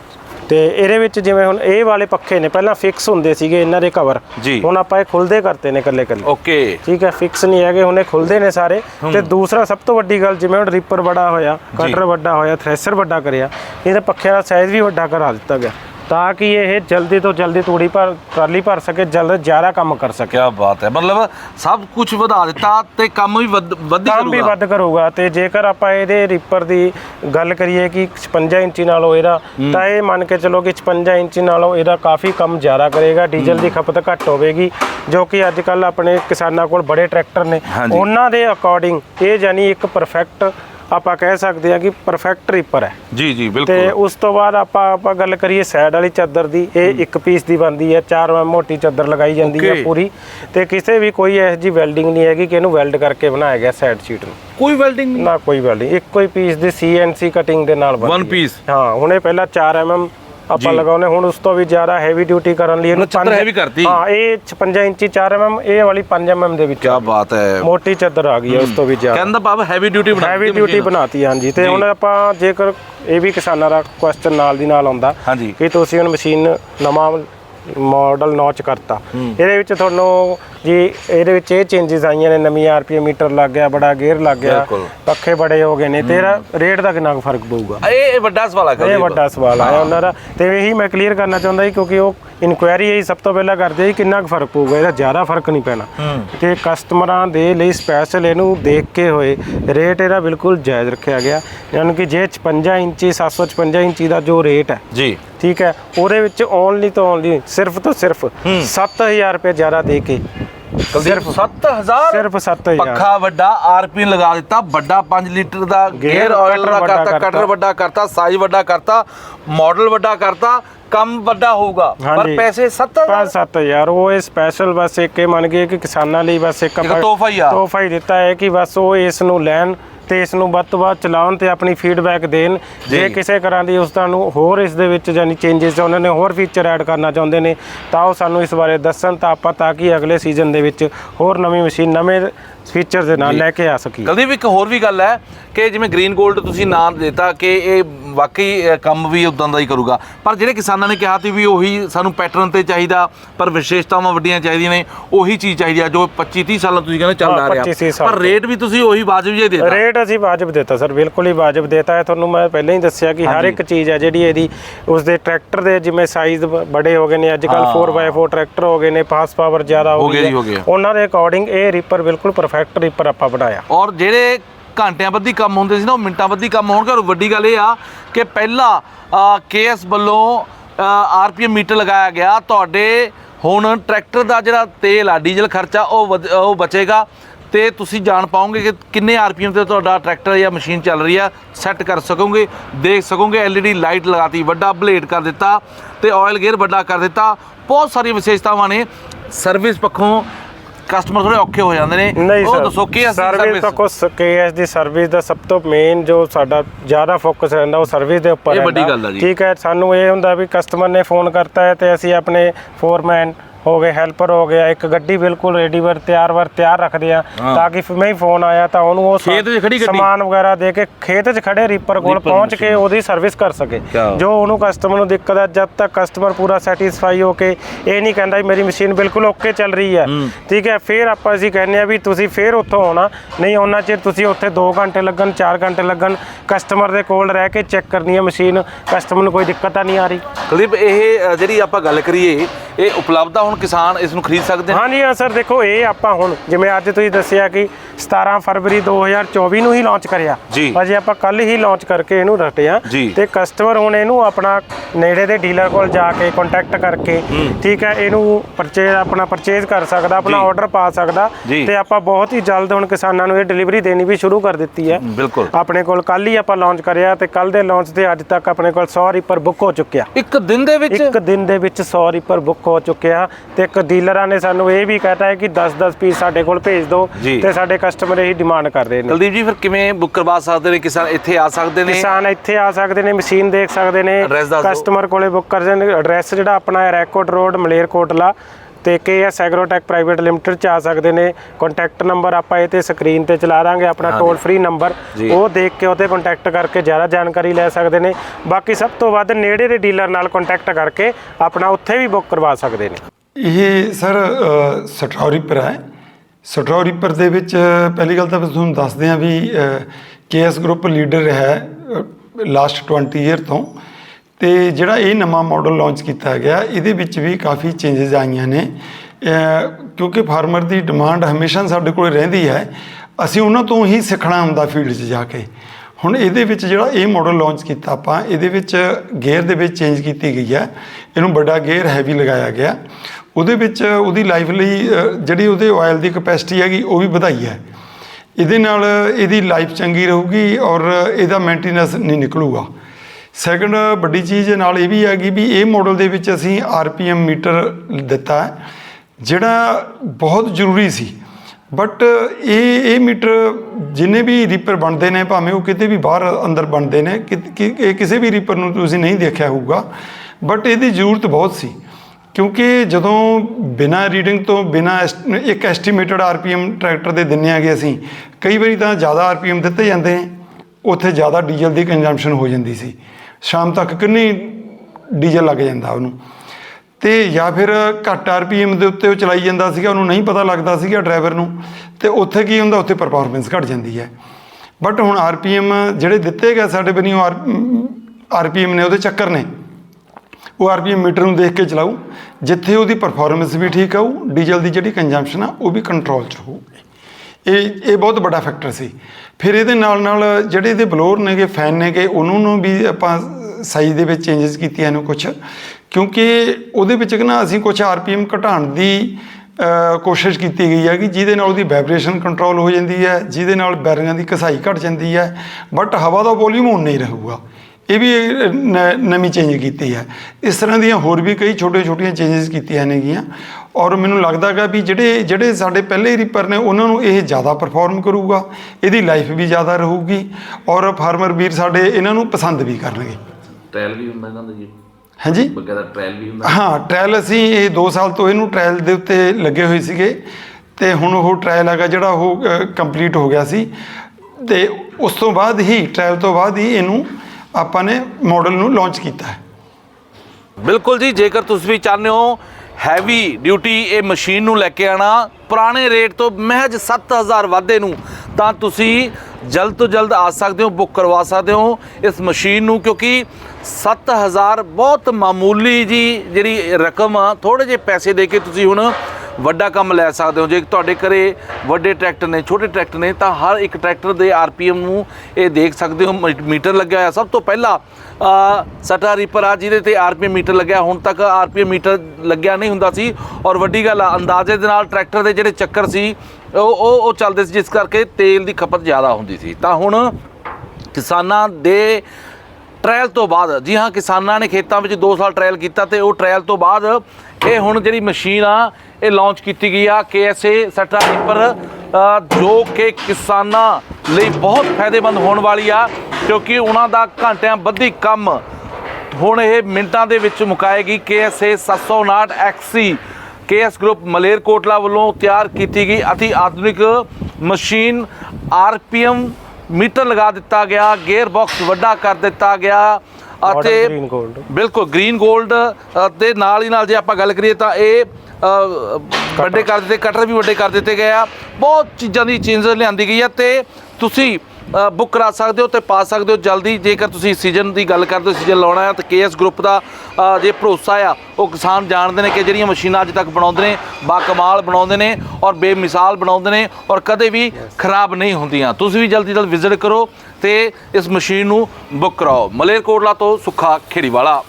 ਤੇ ਇਹਦੇ ਵਿੱਚ ਜਿਵੇਂ ਹੁਣ ਇਹ ਵਾਲੇ ਪੱਖੇ ਨੇ ਪਹਿਲਾਂ ਫਿਕਸ ਹੁੰਦੇ ਸੀਗੇ ਇਹਨਾਂ ਦੇ ਕਵਰ। ਹੁਣ ਆਪਾਂ ਇਹ ਖੁੱਲਦੇ ਕਰਤੇ ਨੇ ਇਕੱਲੇ ਇਕੱਲੇ। ਓਕੇ। ਠੀਕ ਹੈ ਫਿਕਸ ਨਹੀਂ ਹੈਗੇ ਹੁਣ ਇਹ ਖੁੱਲਦੇ ਨੇ ਸਾਰੇ। ਤੇ ਦੂਸਰਾ ਸਭ ਤੋਂ ਵੱਡੀ ਗੱਲ ਜਿਵੇਂ ਹੁਣ ਰੀਪਰ ਵੱਡਾ ਹੋਇਆ ਕਟਰ ਵੱਡਾ ਹੋਇਆ ਥ੍ਰੈਸ਼ਰ ਵੱਡਾ ਕਰਿਆ ਇਹਦੇ ਪੱਖਿਆਂ ਦਾ ਸਾਈਜ਼ ਵੀ ਵੱਡਾ ਕਰਾ ਦਿੱਤਾ ਗਿਆ। ਤਾਂ ਕਿ ਇਹ ਜਲਦੀ ਤੋਂ ਜਲਦੀ ਤੂੜੀ ਭਰ ਟਰਾਲੀ ਭਰ ਸਕੇ ਜਲਦ ਜ਼ਿਆਦਾ ਕੰਮ ਕਰ ਸਕੇ। ਕੀ ਬਾਤ ਹੈ। ਮਤਲਬ ਸਭ ਕੁਝ ਵਧਾ ਦਿੱਤਾ ਤੇ ਕੰਮ ਵੀ ਵੱਧ ਵੱਧ ਹੀ ਕੰਮ ਵੀ ਕਰੂਗਾ। ਵੱਧ ਕਰੂਗਾ ਤੇ ਜੇਕਰ ਆਪਾਂ ਇਹਦੇ ਰੀਪਰ ਦੀ ਗੱਲ ਕਰੀਏ ਕਿ 56 ਇੰਚੀ ਨਾਲੋਂ ਇਹਦਾ ਤਾਂ ਇਹ ਮੰਨ ਕੇ ਚਲੋ ਕਿ 56 ਇੰਚੀ ਨਾਲੋਂ ਇਹਦਾ ਕਾਫੀ ਕੰਮ ਜ਼ਿਆਦਾ ਕਰੇਗਾ ਡੀਜ਼ਲ ਦੀ ਖਪਤ ਘੱਟ ਹੋਵੇਗੀ ਜੋ ਕਿ ਅੱਜ ਕੱਲ ਆਪਣੇ ਕਿਸਾਨਾਂ ਕੋਲ ਬੜੇ ਟਰੈਕਟਰ ਨੇ। ਹਾਂਜੀ। ਉਹਨਾਂ ਦੇ ਅਕੋਰਡਿੰਗ ਇਹ ਜਾਨੀ ਇੱਕ ਪਰਫੈਕਟ ਆਪਾਂ ਕਹਿ ਸਕਦੇ ਹਾਂ ਕਿ ਪਰਫੈਕਟ ਰੀਪਰ ਹੈ ਜੀ ਜੀ ਤੇ ਬਿਲਕੁਲ ਉਸ ਤੋਂ ਬਾਅਦ ਆਪਾਂ ਆਪਾਂ ਗੱਲ ਕਰੀਏ ਸਾਈਡ ਵਾਲੀ ਚਾਦਰ ਦੀ ਇਹ ਇੱਕ ਪੀਸ ਦੀ ਬਣਦੀ ਹੈ 4 ਐਮ ਮੋਟੀ ਚਾਦਰ ਲਗਾਈ ਜਾਂਦੀ ਹੈ. ਪੂਰੀ ਤੇ ਕਿਸੇ ਵੀ ਕੋਈ ਇਹੋ ਜੀ ਵੈਲਡਿੰਗ ਨਹੀਂ ਹੈਗੀ ਕਿ ਇਹਨੂੰ ਵੈਲਡ ਕਰਕੇ ਬਣਾਇਆ ਗਿਆ ਸਾਈਡ ਸ਼ੀਟ ਨੂੰ ਕੋਈ ਵੈਲਡਿੰਗ ਨਾ ਕੋਈ ਵੈਲਡਿੰਗ ਇੱਕੋ ਹੀ ਪੀਸ ਦੀ ਸੀਐਨਸੀ ਕਟਿੰਗ ਦੇ ਨਾਲ ਬਣਦੀ ਹੈ। piece? ਹਾਂ ਹੁਣੇ ਪਹਿਲਾਂ 4 ਐਮਐਮ ਆਪਾਂ। ਲਗਾਉਨੇ ਹੁਣ ਉਸ ਤੋਂ ਵੀ ਜ਼ਿਆਦਾ ਹੈਵੀ ਡਿਊਟੀ ਕਰਨ ਲਈ ਇਹਨੂੰ ਚਾਦਰ ਪੰਜ- heavy ਕਰਤੀ। ਹਾਂ ਇਹ 56 ਇੰਚੀ 4 ਐਮਐਮ ਇਹ ਵਾਲੀ 5 ਐਮਐਮ ਦੇ ਵਿੱਚ ਕੀ ਬਾਤ ਹੈ ਮੋਟੀ ਚਾਦਰ ਆ ਗਈ ਹੈ ਉਸ ਤੋਂ ਵੀ ਜ਼ਿਆਦਾ ਕਹਿੰਦਾ ਭਾਵ ਹੈਵੀ ਡਿਊਟੀ ਬਣਾ ਹੈਵੀ ਡਿਊਟੀ। ਬਣਾਤੀ ਹਾਂਜੀ ਤੇ। ਹੁਣ ਆਪਾਂ ਜੇਕਰ ਇਹ ਵੀ ਕਿਸਾਨਾਂ ਦਾ ਕੁਐਸਚਨ ਨਾਲ ਦੀ ਨਾਲ ਆਉਂਦਾ। ਕਿ ਤੁਸੀਂ ਹੁਣ ਮਸ਼ੀਨ ਨਵਾਂ ਮਾਡਲ ਨੌਚ ਕਰਤਾ। ਇਹਦੇ ਵਿੱਚ ਤੁਹਾਨੂੰ ਜੀ ਇਹਦੇ ਵਿੱਚ ਇਹ ਚੇਂਜਸ ਆਈਆਂ ਨੇ ਨਵੀਂ ਆਰਪੀਐਮ ਮੀਟਰ ਲੱਗ ਗਿਆ ਬੜਾ ਗੇਅਰ ਲੱਗ ਗਿਆ। ਪੱਖੇ ਬੜੇ ਹੋ ਗਏ ਨੇ। ਤੇਰਾ ਰੇਟ ਦਾ ਕਿੰਨਾ ਫ਼ਰਕ ਪਊਗਾ? ਇਹ ਵੱਡਾ ਸਵਾਲ ਆ ਇਹ। ਵੱਡਾ ਸਵਾਲ ਆਇਆ ਉਹਨਾਂ ਦਾ ਤੇ ਇਹੀ ਮੈਂ ਕਲੀਅਰ ਕਰਨਾ ਚਾਹੁੰਦਾ ਕਿਉਂਕਿ ਉਹ ਇਨਕੁਆਇਰੀ ਇਹੀ ਸਭ ਤੋਂ ਪਹਿਲਾਂ ਕਰਦੇ ਸੀ ਕਿੰਨਾ ਕੁ ਫ਼ਰਕ ਪਊਗਾ ਇਹਦਾ ਜ਼ਿਆਦਾ ਫ਼ਰਕ ਨਹੀਂ ਪੈਣਾ। ਤੇ ਕਸਟਮਰਾਂ ਦੇ ਲਈ ਸਪੈਸ਼ਲ ਇਹਨੂੰ ਦੇਖ ਕੇ ਹੋਏ ਰੇਟ ਇਹਦਾ ਬਿਲਕੁਲ ਜਾਇਜ਼ ਰੱਖਿਆ ਗਿਆ। ਯਾਨੀ ਕਿ ਜੇ 56 ਇੰਚੀ 756 ਇੰਚੀ ਦਾ ਜੋ ਰੇਟ ਹੈ। ਜੀ। ਠੀਕ ਹੈ ਉਹਦੇ ਵਿੱਚ ਓਨਲੀ ਤੋਂ ਓਨਲੀ ਸਿਰਫ ਤੋਂ ਸਿਰਫ 7000 ਰੁਪਏ ਜ਼ਿਆਦਾ ਦੇ ਕੇ ਕੁਲਦੀਪ 7000 ਸਿਰਫ 7000 ਪੱਖਾ ਵੱਡਾ ਆਰਪੀਐਨ ਲਗਾ ਦਿੱਤਾ ਵੱਡਾ 5 ਲੀਟਰ ਦਾ ਗੇਅਰ ਆਇਲ ਦਾ ਕਰਤਾ। ਕਟਰ ਵੱਡਾ ਕਰਤਾ ਸਾਈਜ਼ ਵੱਡਾ ਕਰਤਾ ਮਾਡਲ ਵੱਡਾ ਕਰਤਾ। ਕੰਮ ਵੱਡਾ ਹੋਊਗਾ ਪਰ ਹਾਂਜੀ। ਪੈਸੇ 70000 ਪੰਜ ਸੱਤ ਹਜ਼ਾਰ ਉਹ ਇਹ ਸਪੈਸ਼ਲ ਬਸ ਇੱਕ ਇਹ ਮੰਨ ਗਏ ਕਿ ਕਿਸਾਨਾਂ ਲਈ ਬਸ ਇੱਕ ਆਪਾਂ ਤੋਹਫਾ ਹੀ ਆ। ਤੋਹਫਾ ਹੀ ਦਿੱਤਾ ਹੈ ਕਿ ਬਸ ਉਹ ਇਸ ਨੂੰ ਲੈਣ ਤੇ ਇਸ ਨੂੰ ਵੱਧ ਤੋਂ ਵੱਧ ਚਲਾਉਣ ਤੇ ਆਪਣੀ ਫੀਡਬੈਕ ਦੇਣ। ਜੇ ਕਿਸੇ ਤਰ੍ਹਾਂ ਦੀ ਉਸ ਨੂੰ ਹੋਰ ਇਸ ਦੇ ਵਿੱਚ ਜਾਨੀ ਚੇਂਜਸ ਉਹਨਾਂ ਨੇ ਹੋਰ ਫੀਚਰ ਐਡ ਕਰਨਾ ਚਾਹੁੰਦੇ ਨੇ ਤਾਂ ਉਹ ਸਾਨੂੰ ਇਸ ਬਾਰੇ ਦੱਸਣ ਤਾਂ ਆਪਾਂ ਤਾਂ ਕਿ ਅਗਲੇ ਸੀਜ਼ਨ ਦੇ ਵਿੱਚ ਹੋਰ ਨਵੀਂ ਮਸ਼ੀਨ ਨਵੇਂ ਫੀਚਰ ਦੇ ਨਾਲ ਲੈ ਕੇ ਆ ਸਕੀਏ। ਕੁਲਦੀਪ ਇੱਕ ਹੋਰ ਵੀ ਗੱਲ ਹੈ ਕਿ ਜਿਵੇਂ ਗ੍ਰੀਨ 골ਡ ਤੁਸੀਂ ਨਾਮ ਦਿੱਤਾ ਕਿ ਇਹ ਵਾਕਈ ਕੰਮ ਵੀ ਉਦਾਂ ਦਾ ਹੀ ਕਰੂਗਾ। ਪਰ ਜਿਹੜੇ ਕਿਸਾਨਾਂ ਨੇ ਕਿਹਾ ਸੀ ਵੀ ਉਹੀ ਸਾਨੂੰ ਪੈਟਰਨ ਤੇ ਚਾਹੀਦਾ ਪਰ ਵਿਸ਼ੇਸ਼ਤਾਵਾਂ ਵੱਡੀਆਂ ਚਾਹੀਦੀਆਂ ਨੇ ਉਹੀ ਚੀਜ਼ ਚਾਹੀਦੀ ਆ ਜੋ 25 30 ਸਾਲਾਂ ਤੁਸੀਂ ਕਹਿੰਦੇ ਚੱਲਦਾ ਰਿਹਾ। 25 30 ਸਾਲ ਪਰ ਰੇਟ ਵੀ ਤੁਸੀਂ ਉਹੀ ਵਾਜਬ ਜਿਹਾ ਦੇਤਾ। ਰੇਟ ਅਸੀਂ ਵਾਜਬ ਦਿੱਤਾ ਸਰ ਬਿਲਕੁਲ ਹੀ ਵਾਜਬ ਦਿੱਤਾ। ਹੈ ਤੁਹਾਨੂੰ ਮੈਂ ਪਹਿਲਾਂ ਹੀ ਦੱਸਿਆ ਕਿ ਹਰ। ਇੱਕ ਚੀਜ਼ ਹੈ ਜਿਹੜੀ ਇਹਦੀ ਉਸਦੇ ਟਰੈਕਟਰ ਦੇ ਜਿਵੇਂ ਸਾਈਜ਼ ਬੜੇ ਹੋ ਗਏ ਨੇ ਅੱਜ ਕੱਲ ਹਾਂ। 4x4 ਟਰੈਕਟਰ ਹੋ ਗਏ ਨੇ ਪਾਸ ਪਾਵਰ ਜ਼ਿਆਦਾ ਹੋ ਗਈ ਜੀ, ਉਹਨਾਂ ਦੇ ਅਕੋਰਡਿੰਗ ਇਹ ਰੀਪਰ ਬਿਲਕੁਲ ਪਰਫੈਕਟ ਰੀਪਰ ਆਪਾਂ ਬਣਾਇਆ। ਔਰ ਜਿਹੜੇ ਘੰਟਿਆਂ ਬੱਧੀ ਕੰਮ ਹੁੰਦੇ ਸੀ ਨਾ, ਉਹ ਮਿੰਟਾਂ ਬੱਧੀ ਕੰਮ ਹੋਣਗੇ। ਔਰ ਵੱਡੀ ਗੱਲ ਇਹ ਆ ਕਿ ਪਹਿਲਾਂ ਕੇਐਸ ਵੱਲੋਂ ਆਰਪੀਐਮ ਮੀਟਰ ਲਗਾਇਆ ਗਿਆ। ਤੁਹਾਡੇ ਹੁਣ ਟਰੈਕਟਰ ਦਾ ਜਿਹੜਾ ਤੇਲ ਆ, ਡੀਜ਼ਲ ਖਰਚਾ, ਉਹ ਵਧ- ਉਹ ਬਚੇਗਾ। ਤੇ ਤੁਸੀਂ ਜਾਣ ਪਾਓਗੇ ਕਿ ਕਿੰਨੇ ਆਰਪੀਐਮ ਤੇ ਤੁਹਾਡਾ ਟਰੈਕਟਰ ਜਾਂ ਮਸ਼ੀਨ ਚੱਲ ਰਹੀ ਆ, ਸੈੱਟ ਕਰ ਸਕੋਗੇ, ਦੇਖ ਸਕੋਗੇ ਐਲਈਡੀ ਲਾਈਟ ਲਗਾਤੀ, ਵੱਡਾ ਬਲੇਡ ਕਰ ਦਿੱਤਾ ਤੇ ਆਇਲ ਗੇਅਰ ਵੱਡਾ ਕਰ ਦਿੱਤਾ। ਬਹੁਤ ਸਾਰੀਆਂ ਵਿਸ਼ੇਸ਼ਤਾਵਾਂ ਨੇ। ਸਰਵਿਸ ਪੱਖੋਂ ਕਸਟਮਰ ਥੋੜੇ ਔਖੇ ਹੋ ਜਾਂਦੇ ਨੇ ਨਹੀਂ ਉਹ ਦੱਸੋ ਕੀ ਅਸੀਂ ਸਰਵਿਸ ਤਾਂ ਕੁਛ ਕੇਐਸ ਦੀ ਸਰਵਿਸ ਦਾ ਸਭ ਤੋਂ ਮੇਨ ਜੋ ਸਾਡਾ ਜ਼ਿਆਦਾ ਫੋਕਸ ਰਹਿੰਦਾ ਉਹ ਸਰਵਿਸ ਦੇ ਉੱਪਰ ਇਹ ਵੱਡੀ ਰਹਿੰਦਾ। ਗੱਲ ਆ ਜੀ। ਠੀਕ ਹੈ ਸਾਨੂੰ ਇਹ ਹੁੰਦਾ ਵੀ ਕਸਟਮਰ ਨੇ ਫੋਨ ਕਰਤਾ ਹੈ ਤੇ ਅਸੀਂ ਆਪਣੇ ਫੋਰਮੈਨ ਹੋ ਗਏ ਹੈਲਪਰ ਹੋ ਗਿਆ ਇੱਕ ਗੱਡੀ ਬਿਲਕੁਲ ਰੈਡੀ ਵਰ ਤਿਆਰ ਵਰ ਤਿਆਰ ਰੱਖਦੇ ਆ ਹਾਂ। ਤਾਂ ਕਿ ਮੈਂ ਹੀ ਫੋਨ ਆਇਆ ਤਾਂ ਉਹਨੂੰ ਉਹ ਸਾ- ਖੇਤ 'ਚ ਖੜੀ ਗੱਡੀ? ਸਮਾਨ ਵਗੈਰਾ ਦੇ ਕੇ ਖੇਤ 'ਚ ਖੜੇ ਰੀਪਰ ਕੋਲ ਰੀਪਰ ਪਹੁੰਚ ਕੇ। ਉਹਦੀ ਸਰਵਿਸ ਕਰ ਸਕੇ ਕਿਆ? ਜੋ ਉਹਨੂੰ ਕਸਟਮਰ ਨੂੰ ਦਿੱਕਤ ਹੈ ਜਦ ਤੱਕ ਕਸਟਮਰ ਪੂਰਾ ਸੈਟੀਸਫਾਈ ਹੋ ਕੇ ਇਹ ਨਹੀਂ ਕਹਿੰਦਾ ਵੀ ਮੇਰੀ ਮਸ਼ੀਨ ਬਿਲਕੁਲ ਓਕੇ ਚੱਲ ਰਹੀ ਹੈ। ਠੀਕ ਹੈ ਫਿਰ ਆਪਾਂ ਅਸੀਂ ਕਹਿੰਦੇ ਆ ਵੀ ਤੁਸੀਂ ਫਿਰ ਉੱਥੋਂ ਆਉਣਾ ਨਹੀਂ ਉਹਨਾਂ ਚਿਰ ਤੁਸੀਂ ਉੱਥੇ 2 ਘੰਟੇ ਲੱਗਣ 4 ਘੰਟੇ ਲੱਗਣ ਕਸਟਮਰ ਦੇ ਕੋਲ ਰਹਿ ਕੇ ਚੈੱਕ ਕਰਨੀ ਹੈ ਮਸ਼ੀਨ ਕਸਟਮਰ ਨੂੰ ਕੋਈ ਦਿੱਕਤ ਤਾਂ ਨਹੀਂ ਆ ਰਹੀ ਕੁਲਦੀਪ ਇਹ ਅ, ਜਿਹੜੀ ਆਪਾਂ ਗੱਲ ਕਰੀਏ ਇਹ ਉਪਲਬਧ ਆ ਹੁਣ ਕਿਸਾਨ ਇਸ ਨੂੰ ਖਰੀਦ ਸਕਦੇ ਨੇ? ਹਾਂਜੀ ਹਾਂ ਸਰ ਦੇਖੋ ਇਹ ਆਪਾਂ ਹੁਣ ਜਿਵੇਂ ਅੱਜ ਤੁਸੀਂ ਦੱਸਿਆ ਕਿ 17 ਫਰਵਰੀ 2024 ਨੂੰ ਹੀ ਲਾਂਚ ਕਰਿਆ। ਜੀ। ਅਜੇ ਆਪਾਂ ਕੱਲ ਹੀ ਲਾਂਚ ਕਰਕੇ ਇਹਨੂੰ ਰੱਟੇ ਆ ਜੀ। ਤੇ ਕਸਟਮਰ ਹੁਣ ਇਹਨੂੰ ਆਪਣਾ ਨੇੜੇ ਦੇ ਡੀਲਰ ਕੋਲ ਜਾ ਕੇ ਕੰਟੈਕਟ ਕਰਕੇ ਠੀਕ ਹੈ ਇਹਨੂੰ ਪਰਚੇਜ਼ ਆਪਣਾ ਪਰਚੇਜ਼ ਕਰ ਸਕਦਾ ਆਪਣਾ ਜੀ। ਆਰਡਰ ਪਾ ਸਕਦਾ। ਜੀ। ਤੇ ਆਪਾਂ ਬਹੁਤ ਹੀ ਜਲਦ ਹੁਣ ਕਿਸਾਨਾਂ ਨੂੰ ਇਹ ਡਿਲੀਵਰੀ ਦੇਣੀ ਵੀ ਸ਼ੁਰੂ ਕਰ ਦਿੱਤੀ ਹੈ। ਬਿਲਕੁਲ। ਆਪਣੇ ਕੋਲ ਕੱਲ ਹੀ ਆਪਾਂ ਲਾਂਚ ਕਰਿਆ ਤੇ ਕੱਲ ਦੇ ਲਾਂਚ ਤੇ ਅੱਜ ਤੱਕ ਆਪਣੇ ਕੋਲ 100 ਰੀਪਰ ਬੁੱਕ ਹੋ ਚੁੱਕਿਆ। ਇੱਕ ਦਿਨ ਦੇ ਵਿੱਚ? ਇੱਕ ਦਿਨ ਦੇ ਵਿੱਚ 100 ਰੀਪਰ ਬੁੱਕ ਹੋ ਚੁੱਕਿਆ। ਤੇ ਇੱਕ ਡੀਲਰਾਂ ਨੇ ਸਾਨੂੰ ਇਹ ਵੀ ਕਹਤਾ ਹੈ ਕਿ 10-10 ਪੀਸ ਸਾਡੇ ਕੋਲ ਭੇਜ ਦਿਓ ਜੀ। ਤੇ ਸਾਡੇ ਕਸਟਮਰ ਇਹੀ ਡਿਮਾਂਡ ਕਰ ਰਹੇ ਨੇ। ਕੁਲਦੀਪ ਜੀ ਫਿਰ ਕਿਵੇਂ ਬੁੱਕ ਕਰਵਾ ਸਕਦੇ ਨੇ? ਕਿਸਾਨ ਇੱਥੇ ਆ ਸਕਦੇ ਨੇ? ਕਿਸਾਨ ਇੱਥੇ ਆ ਸਕਦੇ ਨੇ ਮਸ਼ੀਨ ਦੇਖ ਸਕਦੇ ਨੇ। Address ਦੱਸ ਦਿਓ। ਕਸਟਮਰ ਕੋਲੇ ਬੁੱਕ ਕਰ ਸਕਦੇ ਨੇ। ਐਡਰੈਸ ਜਿਹੜਾ ਆਪਣਾ ਹੈ ਰੈਕੋਰਡ ਰੋਡ ਮਲੇਰਕੋਟਲਾ ਤੇ ਕੇਐਸ ਐਗਰੋਟੈਕ ਪ੍ਰਾਈਵੇਟ ਲਿਮਟਿਡ ਚ ਆ ਸਕਦੇ ਨੇ। ਕੰਟੈਕਟ ਨੰਬਰ ਆਪਾਂ ਇਹ ਤੇ ਸਕਰੀਨ ਤੇ ਚਲਾ ਦਾਂਗੇ ਆਪਣਾ ਟੋਲ ਫ੍ਰੀ ਨੰਬਰ ਜੀ। ਉਹ ਦੇਖ ਕੇ ਉਹਤੇ ਕੰਟੈਕਟ ਕਰਕੇ ਜ਼ਿਆਦਾ ਜਾਣਕਾਰੀ ਲੈ ਸਕਦੇ ਨੇ। ਬਾਕੀ ਸਭ ਤੋਂ ਵੱਧ ਨੇੜੇ ਦੇ ਡੀਲਰ ਨਾਲ ਕੰਟੈਕਟ ਕਰਕੇ ਆਪਣਾ ਉੱਥੇ ਵੀ ਬੁੱਕ ਕਰਵਾ ਸਕਦੇ ਨੇ। ਇਹ ਸਰ ਅ, ਹੈ। ਸਟਰॉ ਦੇ ਵਿੱਚ ਪਹਿਲੀ ਗੱਲ ਤਾਂ ਤੁਹਾਨੂੰ ਦੱਸਦੇ ਹਾਂ ਵੀ ਕੇਐਸ ਗਰੁੱਪ ਲੀਡਰ ਹੈ ਲਾਸਟ 20 ਈਅਰ ਤੋਂ। ਤੇ ਜਿਹੜਾ ਇਹ ਨਵਾਂ ਮਾਡਲ ਲਾਂਚ ਕੀਤਾ ਗਿਆ ਇਹਦੇ ਵਿੱਚ ਵੀ ਕਾਫੀ ਚੇਂਜਸ ਆਈਆਂ ਨੇ। ਕਿਉਂਕਿ ਫਾਰਮਰ ਦੀ ਡਿਮਾਂਡ ਹਮੇਸ਼ਾ ਸਾਡੇ ਕੋਲ ਰਹਿੰਦੀ ਹੈ। ਅਸੀਂ ਉਹਨਾਂ ਤੋਂ ਹੀ ਸਿੱਖਣਾ ਹੁੰਦਾ ਫੀਲਡ 'ਚ ਜਾ ਕੇ। ਹੁਣ ਇਹਦੇ ਵਿੱਚ ਜਿਹੜਾ ਇਹ ਮਾਡਲ ਲਾਂਚ ਕੀਤਾ ਆਪਾਂ ਇਹਦੇ ਵਿੱਚ ਗੇਅਰ ਦੇ ਵਿੱਚ ਚੇਂਜ ਕੀਤੀ ਗਈ ਹੈ। ਇਹਨੂੰ ਵੱਡਾ ਗੇਅਰ ਹੈਵੀ ਲਗਾਇਆ ਗਿਆ। ਉਹਦੇ ਵਿੱਚ ਉਹਦੀ ਲਾਈਫ ਲਈ ਜਿਹੜੀ ਉਹਦੇ ਆਇਲ ਦੀ ਕਪੈਸਿਟੀ ਹੈਗੀ, ਉਹ ਵੀ ਵਧਾਈ ਹੈ। ਇਹਦੇ ਨਾਲ ਇਹਦੀ ਲਾਈਫ ਚੰਗੀ ਰਹੂਗੀ ਔਰ ਇਹਦਾ ਮੇਨਟੇਨੈਂਸ ਨਹੀਂ ਨਿਕਲੂਗਾ। ਸੈਕੰਡ ਵੱਡੀ ਚੀਜ਼ ਨਾਲ ਇਹ ਵੀ ਹੈਗੀ ਵੀ ਇਹ ਮਾਡਲ ਦੇ ਵਿੱਚ ਅਸੀਂ ਆਰਪੀਐਮ ਮੀਟਰ ਦਿੱਤਾ ਜਿਹੜਾ ਬਹੁਤ ਜ਼ਰੂਰੀ ਸੀ। ਬਟ ਇਹ ਇਹ ਮੀਟਰ ਜਿੰਨੇ ਵੀ ਰੀਪਰ ਬਣਦੇ ਨੇ, ਭਾਵੇਂ ਉਹ ਕਿਤੇ ਵੀ ਬਾਹਰ ਅੰਦਰ ਬਣਦੇ ਨੇ, ਕਿ- ਕਿ- ਇਹ ਕਿਸੇ ਵੀ ਰੀਪਰ ਨੂੰ ਤੁਸੀਂ ਨਹੀਂ ਦੇਖਿਆ ਹੋਊਗਾ। ਬਟ ਇਹਦੀ ਜ਼ਰੂਰਤ ਬਹੁਤ ਸੀ। ਕਿਉਂਕਿ ਜਦੋਂ ਬਿਨਾ ਰੀਡਿੰਗ ਤੋਂ ਬਿਨਾ ਇੱਕ ਐਸਟੀਮੇਟਡ ਆਰਪੀਐਮ ਟਰੈਕਟਰ ਦੇ ਦਿੰਨੇ ਆਗੇ ਅਸੀਂ, ਕਈ ਵਾਰੀ ਤਾਂ ਜ਼ਿਆਦਾ ਆਰਪੀਐਮ ਦਿੱਤੇ ਜਾਂਦੇ ਉੱਥੇ ਜ਼ਿਆਦਾ ਡੀਜ਼ਲ ਦੀ ਕੰਜ਼ੰਪਸ਼ਨ ਹੋ ਜਾਂਦੀ ਸੀ। ਸ਼ਾਮ ਤੱਕ ਕਿੰਨੀ ਡੀਜ਼ਲ ਲੱਗ ਜਾਂਦਾ ਉਹਨੂੰ। ਤੇ ਜਾਂ ਫਿਰ ਘੱਟ ਆਰਪੀਐਮ ਦੇ ਉੱਤੇ ਉਹ ਚਲਾਈ ਜਾਂਦਾ ਸੀਗਾ, ਉਹਨੂੰ ਨਹੀਂ ਪਤਾ ਲੱਗਦਾ ਸੀਗਾ ਡਰਾਈਵਰ ਨੂੰ, ਤੇ ਉੱਥੇ ਕੀ ਹੁੰਦਾ, ਉੱਥੇ ਪਰਫਾਰਮੈਂਸ ਘਟ ਜਾਂਦੀ ਹੈ। ਬਟ ਹੁਣ ਆਰਪੀਐਮ ਜਿਹੜੇ ਦਿੱਤੇ ਗਏ ਸਾਡੇ ਬਣੀਓ ਆਰਪੀਐਮ ਨੇ, ਉਹਦੇ ਚੱਕਰ ਨੇ। ਉਹ ਆਰਪੀਐਮ ਮੀਟਰ ਨੂੰ ਦੇਖ ਕੇ ਚਲਾਉ ਜਿੱਥੇ ਉਹਦੀ ਪਰਫਾਰਮੈਂਸ ਵੀ ਠੀਕ ਆਊ, ਡੀਜ਼ਲ ਦੀ ਜਿਹੜੀ ਕੰਜ਼ੰਪਸ਼ਨ ਆ, ਉਹ ਵੀ ਕੰਟਰੋਲ 'ਚ ਹੋਊਗੀ। ਇਹ ਇਹ ਬਹੁਤ ਵੱਡਾ ਫੈਕਟਰ ਸੀ। ਫਿਰ ਇਹਦੇ ਨਾਲ ਨਾਲ ਜਿਹੜੇ ਇਹਦੇ ਬਲੋਰ ਨੇਗੇ ਫੈਨ ਨੇਗੇ, ਉਹਨਾਂ ਨੂੰ ਵੀ ਆਪਾਂ ਸਾਈਜ਼ ਦੇ ਵਿੱਚ ਚੇਂਜਸ ਕੀਤੀਆਂ ਨੇ ਕੁਝ ਕਿਉਂਕਿ ਉਹਦੇ ਵਿੱਚ ਨਾ ਅਸੀਂ ਕੁਝ ਆਰਪੀਐਮ ਘਟਾਉਣ ਦੀ ਕੋਸ਼ਿਸ਼ ਕੀਤੀ ਗਈ ਹੈ ਕਿ ਜਿਹਦੇ ਨਾਲ ਉਹਦੀ ਵਾਈਬ੍ਰੇਸ਼ਨ ਕੰਟਰੋਲ ਹੋ ਜਾਂਦੀ ਹੈ, ਜਿਹਦੇ ਨਾਲ ਬੈਰਿੰਗਾਂ ਦੀ ਕਸਾਈ ਘਟ ਜਾਂਦੀ ਹੈ। ਬਟ ਹਵਾ ਦਾ ਵੋਲਿਊਮ ਉਨਾ ਹੀ ਰਹੂਗਾ। ਇਹ ਵੀ ਨਵੀਂ ਚੇਂਜ ਕੀਤੀ ਹੈ। ਇਸ ਤਰ੍ਹਾਂ ਦੀਆਂ ਹੋਰ ਵੀ ਕਈ ਛੋਟੇ ਛੋਟੀਆਂ ਚੇਂਜਸ ਕੀਤੀਆਂ ਨੇਗੀਆਂ ਔਰ ਮੈਨੂੰ ਲੱਗਦਾ ਗਾ ਵੀ ਜਿਹੜੇ ਜਿਹੜੇ ਸਾਡੇ ਪਹਿਲੇ ਰੀਪਰ ਨੇ ਉਹਨਾਂ ਨੂੰ ਇਹ ਜ਼ਿਆਦਾ ਪਰਫਾਰਮ ਕਰੂਗਾ ਇਹਦੀ ਲਾਈਫ ਵੀ ਜ਼ਿਆਦਾ ਰਹੂਗੀ ਔਰ ਫਾਰਮਰ ਵੀਰ ਸਾਡੇ ਇਹਨਾਂ ਨੂੰ ਪਸੰਦ ਵੀ ਕਰਨਗੇ। ਟ੍ਰਾਇਲ ਵੀ ਹੁੰਦਾ ਇਹਨਾਂ ਦਾ ਜੀ। ਹਾਂਜੀ? ਬਕਾਇਦਾ ਟ੍ਰਾਇਲ ਵੀ ਹੁੰਦਾ। ਹਾਂ ਟ੍ਰਾਇਲ ਅਸੀਂ ਇਹ 2 ਸਾਲ ਤੋਂ ਇਹਨੂੰ ਟ੍ਰਾਇਲ ਦੇ ਉੱਤੇ ਲੱਗੇ ਹੋਏ ਸੀਗੇ ਤੇ ਹੁਣ ਉਹ ਟ੍ਰਾਇਲ ਹੈਗਾ ਜਿਹੜਾ ਉਹ ਕੰਪਲੀਟ ਹੋ ਗਿਆ ਸੀ ਤੇ ਉਸ ਤੋਂ ਬਾਅਦ ਹੀ ਟ੍ਰਾਇਲ ਤੋਂ ਬਾਅਦ ਹੀ ਇਹਨੂੰ ਆਪਾਂ ਨੇ ਮਾਡਲ ਨੂੰ ਲਾਂਚ ਕੀਤਾ ਹੈ। ਬਿਲਕੁਲ ਜੀ, ਜੇਕਰ ਤੁਸੀਂ ਵੀ ਚਾਹੁੰਦੇ ਹੋ ਹੈਵੀ ਡਿਊਟੀ ਇਹ ਮਸ਼ੀਨ ਨੂੰ ਲੈ ਕੇ ਆਣਾ, ਪੁਰਾਣੇ ਰੇਟ ਤੋਂ ਮਹਿਜ 7000 ਵਾਧੇ ਨੂੰ, ਤਾਂ ਤੁਸੀਂ ਜਲਦ ਤੋਂ ਜਲਦ ਆ ਸਕਦੇ ਹੋ ਬੁੱਕ ਕਰਵਾ ਸਕਦੇ ਹੋ ਇਸ ਮਸ਼ੀਨ ਨੂੰ, ਕਿਉਂਕਿ 7000 ਬਹੁਤ ਮਾਮੂਲੀ ਜੀ ਜਿਹੜੀ ਰਕਮ ਆ ਥੋੜੇ ਜਿਹੇ ਪੈਸੇ ਦੇ ਕੇ ਤੁਸੀਂ ਹੁਣ ਵੱਡਾ ਕੰਮ ਲੈ ਸਕਦੇ ਹੋ। ਜੇ ਤੁਹਾਡੇ ਘਰੇ ਵੱਡੇ ਟਰੈਕਟਰ ਨੇ ਛੋਟੇ ਟਰੈਕਟਰ ਨੇ ਤਾਂ ਹਰ ਇੱਕ ਟਰੈਕਟਰ ਦੇ ਆਰਪੀਐਮ ਨੂੰ ਇਹ ਦੇਖ ਸਕਦੇ ਹੋ। ਮੀ- ਮੀਟਰ ਲੱਗਿਆ ਹੋਇਆ। ਸਭ ਤੋਂ ਪਹਿਲਾਂ ਅ, ਸਟਾ ਰੀਪਰ ਆ ਜਿਹਦੇ ਤੇ ਆਰਪੀਐਮ ਮੀਟਰ ਲੱਗਿਆ। ਹੁਣ ਤੱਕ ਆਰਪੀਐਮ ਮੀਟਰ ਲੱਗਿਆ ਨਹੀਂ ਹੁੰਦਾ ਸੀ। ਔਰ ਵੱਡੀ ਗੱਲ ਆ ਅੰਦਾਜ਼ੇ ਦੇ ਨਾਲ ਟਰੈਕਟਰ ਦੇ ਜਿਹੜੇ ਚੱਕਰ ਸੀ ਉਹ ਉਹ ਉਹ ਚੱਲਦੇ ਸੀ ਜਿਸ ਕਰਕੇ ਤੇਲ ਦੀ ਖਪਤ ਜ਼ਿਆਦਾ ਹੁੰਦੀ ਸੀ। ਤਾਂ ਹੁਣ ਕਿਸਾਨਾਂ ਦੇ ਟ੍ਰਾਇਲ ਤੋਂ ਬਾਅਦ ਜੀ ਹਾਂ ਕਿਸਾਨਾਂ ਨੇ ਖੇਤਾਂ ਵਿੱਚ 2 ਸਾਲ ਟ੍ਰਾਇਲ ਕੀਤਾ ਤੇ ਉਹ ਟ੍ਰਾਇਲ ਤੋਂ ਬਾਅਦ ਇਹ ਹੁਣ ਜਿਹੜੀ ਮਸ਼ੀਨ ਆ ਇਹ ਲਾਂਚ ਕੀਤੀ ਗਈ ਆ KSA ਸਟਾ ਰੀਪਰ ਅ, ਜੋ ਕਿ ਕਿਸਾਨਾਂ ਲਈ ਬਹੁਤ ਫਾਇਦੇਮੰਦ ਹੋਣ ਵਾਲੀ ਆ ਕਿਉਂਕਿ ਉਹਨਾਂ ਦਾ ਘੰਟਿਆਂ ਬੱਧੀ ਕੰਮ ਹੁਣ ਇਹ ਮਿੰਟਾਂ ਦੇ ਵਿੱਚ ਮੁਕਾਏਗੀ KSA 759 XC KS group Malerkotla ਵੱਲੋਂ ਤਿਆਰ ਕੀਤੀ ਗਈ। ਅਤੀ ਆਧੁਨਿਕ ਮਸ਼ੀਨ RPM ਮੀਟਰ ਲਗਾ ਦਿੱਤਾ ਗਿਆ ਗੇਅਰ ਬਾਕਸ ਵੱਡਾ ਕਰ ਦਿੱਤਾ ਗਿਆ। ਅਤੇ। ਬਿਲਕੁਲ ਗ੍ਰੀਨ 골ਡ ਦੇ ਨਾਲ ਹੀ ਨਾਲ ਜੇ ਆਪਾਂ ਗੱਲ ਕਰੀਏ ਤਾਂ ਇਹ ਵੱਡੇ ਕਰ ਦਿੱਤੇ ਕਟਰ ਵੀ ਵੱਡੇ ਕਰ ਦਿੱਤੇ ਗਏ ਆ। ਬਹੁਤ ਚੀਜ਼ਾਂ ਦੀ ਚੇਂਜਸ ਲਿਆਂਦੀ ਗਈ ਆ ਤੇ ਤੁਸੀਂ ਬੁੱਕ ਕਰਾ ਸਕਦੇ ਹੋ ਤੇ ਪਾ ਸਕਦੇ ਹੋ ਜਲਦੀ। ਜੇਕਰ ਤੁਸੀਂ ਸੀਜ਼ਨ ਦੀ ਗੱਲ ਕਰਦੇ ਹੋ ਸੀਜ਼ਨ ਲਾਉਣਾ ਹੈ ਤਾਂ ਕੇਐਸ ਗਰੁੱਪ ਦਾ ਜੇ ਭਰੋਸਾ ਆ ਉਹ ਕਿਸਾਨ ਜਾਣਦੇ ਨੇ ਕਿ ਜਿਹੜੀਆਂ ਮਸ਼ੀਨਾਂ ਅੱਜ ਤੱਕ ਬਣਾਉਂਦੇ ਨੇ ਬਾ ਕਮਾਲ ਬਣਾਉਂਦੇ ਨੇ ਔਰ ਬੇਮਿਸਾਲ ਬਣਾਉਂਦੇ ਨੇ ਔਰ ਕਦੇ ਵੀ ਖਰਾਬ ਨਹੀਂ ਹੁੰਦੀਆਂ। ਤੁਸੀਂ ਵੀ ਜਲਦੀ ਜਲਦ ਵਿਜ਼ਿਟ ਕਰੋ। ਤੇ ਇਸ ਮਸ਼ੀਨ ਨੂੰ ਬੁੱਕ ਕਰਾਓ। ਮਲੇਰਕੋਟਲਾ ਤੋਂ ਸੁੱਖਾ ਖੇੜੀਵਾਲਾ।